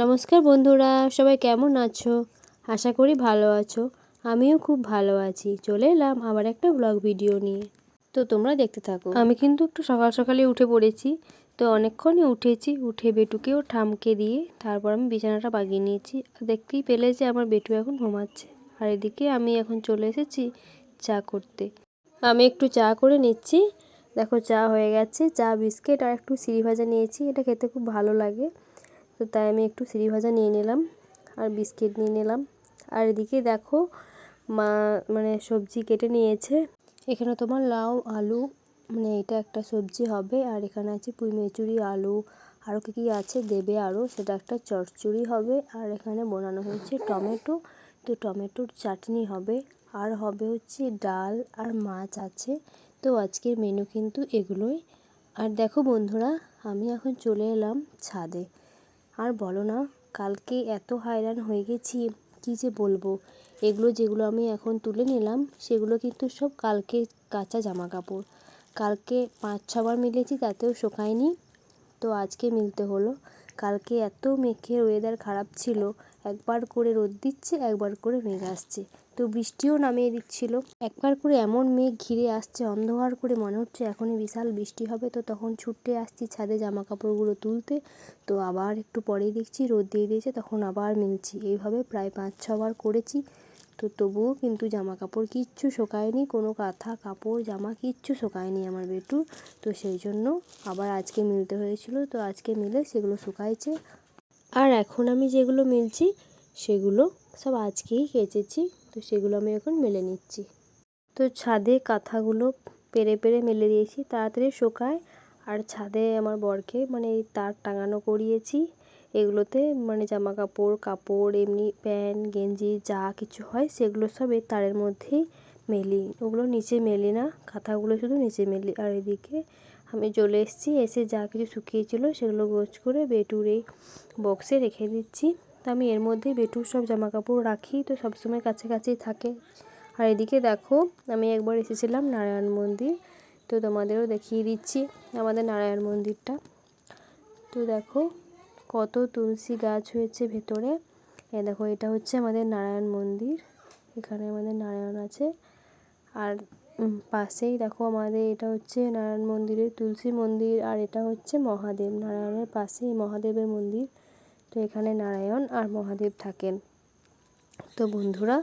নমস্কার বন্ধুরা, সবাই কেমন আছো? আশা করি ভালো আছো। আমিও খুব ভালো আছি। চলে এলাম আবার একটা ব্লগ ভিডিও নিয়ে। তো তোমরা দেখতে থাকো। আমি কিন্তু একটু সকাল সকালে উঠে পড়েছি। তো অনেকক্ষণই উঠেছি। উঠে বেটুকেও ঠামকে দিয়ে তারপর আমি বিছানাটা বাগিয়ে নিয়েছি। দেখতেই পেলে যে আমার বেটু এখন ঘুমাচ্ছে। আর এদিকে আমি এখন চলে এসেছি চা করতে। আমি একটু চা করে নিচ্ছি। দেখো চা হয়ে গেছে। চা, বিস্কিট আর একটু সিঁড়ি ভাজা নিয়েছি। এটা খেতে খুব ভালো লাগে। তো তাই আমি একটু সিঁড়ি ভাজা নিয়ে নিলাম আর বিস্কিট নিয়ে নিলাম। আর এদিকে দেখো মা মানে সবজি কেটে নিয়েছে। এখানে তোমার লাউ, আলু মানে এটা একটা সবজি হবে। আর এখানে আছে পুঁই মেচুরি, আলু আরও কী কী আছে? দেবে আরও সেটা একটা চচ্চড়ি হবে। আর এখানে বানানো হয়েছে টমেটো। তো টমেটোর চাটনি হবে। আর হবে হচ্ছে ডাল আর মাছ আছে। তো আজকের মেনু কিন্তু এগুলোই। আর দেখো বন্ধুরা, আমি এখন চলে এলাম ছাদে। আর বলো না, কালকে এত হয়রান হয়ে গেছি, কী যে বলব? এগুলো যেগুলো আমি এখন তুলে নিলাম, সেগুলো কিন্তু সব কালকে কাঁচা জামা কাপড় কালকে পাঁচ ছবার মিলেছি, তাতেও শোকায়নি। তো আজকে মিলতে হলো। কালকে এত মেঘের ওয়েদার খারাপ ছিল, একবার করে রোদ দিচ্ছে, একবার করে মেঘ আসছে। তো বৃষ্টিও নামিয়ে দিচ্ছিল। একবার করে এমন মেঘ ঘিরে আসছে, অন্ধকার করে মনে হচ্ছে এখনই বিশাল বৃষ্টি হবে। তো তখন ছুটে আসছি ছাদে জামা কাপড়গুলো তুলতে। তো আবার একটু পরেই দেখছি রোদ দিয়ে দিয়েছে, তখন আবার মিলছি। এইভাবে প্রায় পাঁচ ছবার করেছি। তো তবুও কিন্তু জামা কাপড় কিচ্ছু শোকায়নি, কোনো কাঁথা, কাপড়, জামা কিচ্ছু শোকায়নি আমার বেটুর তো সেই জন্য আবার আজকে মিলতে হয়েছিল। তো আজকে মিলে সেগুলো শুকাইছে। আর এখন আমি যেগুলো মিলছি, সেগুলো সব আজকেই কেচেছি। তো সেগুলো আমি এখন মেলে নিচ্ছি। তো ছাদে কাঁথাগুলো পেরে পেরে মেলে দিয়েছি, তাড়াতাড়ি শোকায়। আর ছাদে আমার বরকে মানে এই তার টাঙানো করিয়েছি। এগুলোতে মানে জামা কাপড় কাপড় এমনি প্যান্ট, গেঞ্জি যা কিছু হয় সেগুলো সব এই তারের মধ্যেই মেলি। ওগুলো নিচে মেলি না, কাঁথাগুলো শুধু নিচে মেলি। আর এদিকে আমি চলে এসেছি, এসে যা কিছু শুকিয়েছিল সেগুলো গোছ করে বেটুর এই বক্সে রেখে দিচ্ছি। তো আমি এর মধ্যেই বেটুর সব জামা কাপড় রাখি, তো সবসময় কাছাকাছি থাকে। আর এদিকে দেখো, আমি একবার এসেছিলাম নারায়ণ মন্দির, তো তোমাদেরও দেখিয়ে দিচ্ছি আমাদের নারায়ণ মন্দিরটা। তো দেখো, কত তুলসী গাছ হয়েছে ভেতরে। এ দেখো, এটা হচ্ছে আমাদের নারায়ণ মন্দির, এখানে আমাদের নারায়ণ আছে। আর পাশেই দেখো আমাদের এটা হচ্ছে নারায়ণ মন্দিরের তুলসী মন্দির, আর এটা হচ্ছে মহাদেব, নারায়ণের পাশেই মহাদেবের মন্দির। তো এখানে নারায়ণ আর মহাদেব থাকেন। তো বন্ধুরা,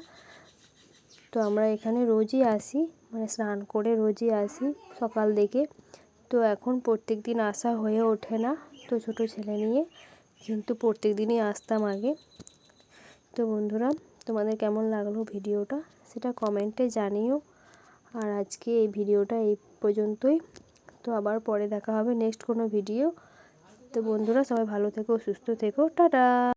তো আমরা এখানে রোজই আসি মানে স্নান করে রোজই আসি সকাল দিকে তো এখন প্রত্যেক দিন আসা হয়ে ওঠে না, তো ছোট ছেলে নিয়ে, কিন্তু প্রত্যেক দিনই আসতাম আগে। তো বন্ধুরা, তোমাদের কেমন লাগল ভিডিওটা সেটা কমেন্টে জানিও। আর আজকে এই ভিডিওটা এই পর্যন্তই। তো আবার পরে দেখা হবে নেক্সট কোনো ভিডিও। তো বন্ধুরা সবাই ভালো থেকো সুস্থ থেকো টাটা!